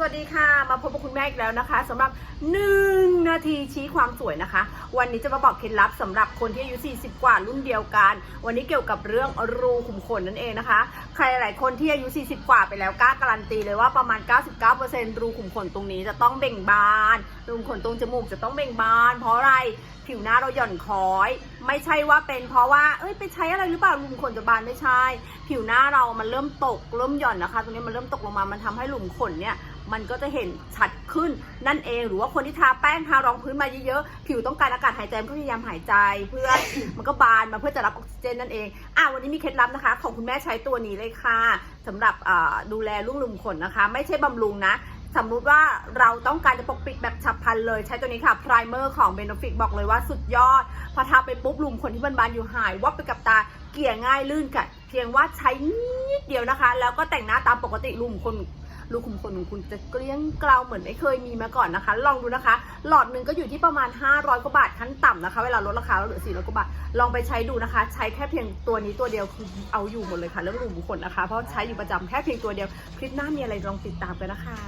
สวัสดีค่ะ มาพบกับคุณแม่อีกแล้วนะคะสำหรับ 1 นาทีชี้ความสวยนะคะ วันนี้จะมาบอกเคล็ดลับสำหรับคนที่อายุ 40 กว่ารุ่นเดียวกัน วันนี้เกี่ยวกับเรื่องรูขุมขนนั่นเองนะคะ ใครหลายคนที่อายุ 40 กว่าไปแล้วกล้าการันตีเลยว่าประมาณ 99%รูขุมขนตรงนี้จะต้องเบ่งบาน รูขุมขนตรงจมูกจะต้องเบ่งบาน เพราะอะไรผิวหน้าเราหย่อนคล้อย ไม่ใช่ว่าเป็นเพราะว่าเอ้ยไปใช้อะไรหรือเปล่าหลุมขนจะบานไม่ใช่ ผิวหน้าเรามันเริ่มตกเริ่มหย่อนนะคะ ตรงนี้มันเริ่มตกลงมามันทำให้หลุมขนเนี่ยมันก็จะเห็นชัดขึ้นนั่นเอง หรือว่าคนที่ทาแป้งทารองพื้นมาเยอะๆ ผิวต้องการอากาศหายใจมันก็พยายามหายใจ เพื่อมันก็บานมาเพื่อจะรับออกซิเจนนั่นเองอะวันนี้มีเคล็ดลับนะคะ ของคุณแม่ใช้ตัวนี้เลยค่ะสำหรับดูแลรุ่งหลุมขนนะคะ ไม่ใช่บำรุงนะสมมุติว่าเราต้องการจะปกปิดแบบฉับพลันเลย ใช้ตัวนี้ค่ะ primer ของ Benefit บอกเลยว่าสุดยอด พอทาไปปุ๊บลุมขนที่บานๆอยู่หาย วับไปกับตาเกลี่ยง่ายลื่นกัดเพียงว่าใช้นิดเดียวนะคะ แล้วก็แต่งหน้าตามปกติลุมขน รูขุมขนของคุณจะเกลี้ยงเกลาเหมือนไม่เคยมีมาก่อนนะคะ ลองดูนะคะ หลอดหนึ่งก็อยู่ที่ประมาณ 500กว่าบาทขั้นต่ำนะคะ เวลาลดราคาเราเหลือ400กว่าบาท ลองไปใช้ดูนะคะ ใช้แค่เพียงตัวนี้ตัวเดียวคือเอาอยู่หมดเลยค่ะ เรื่องรูขุมขนนะคะ เพราะใช้อยู่ประจำแค่เพียงตัวเดียว คลิปหน้ามีอะไรลองติดตามกันนะคะ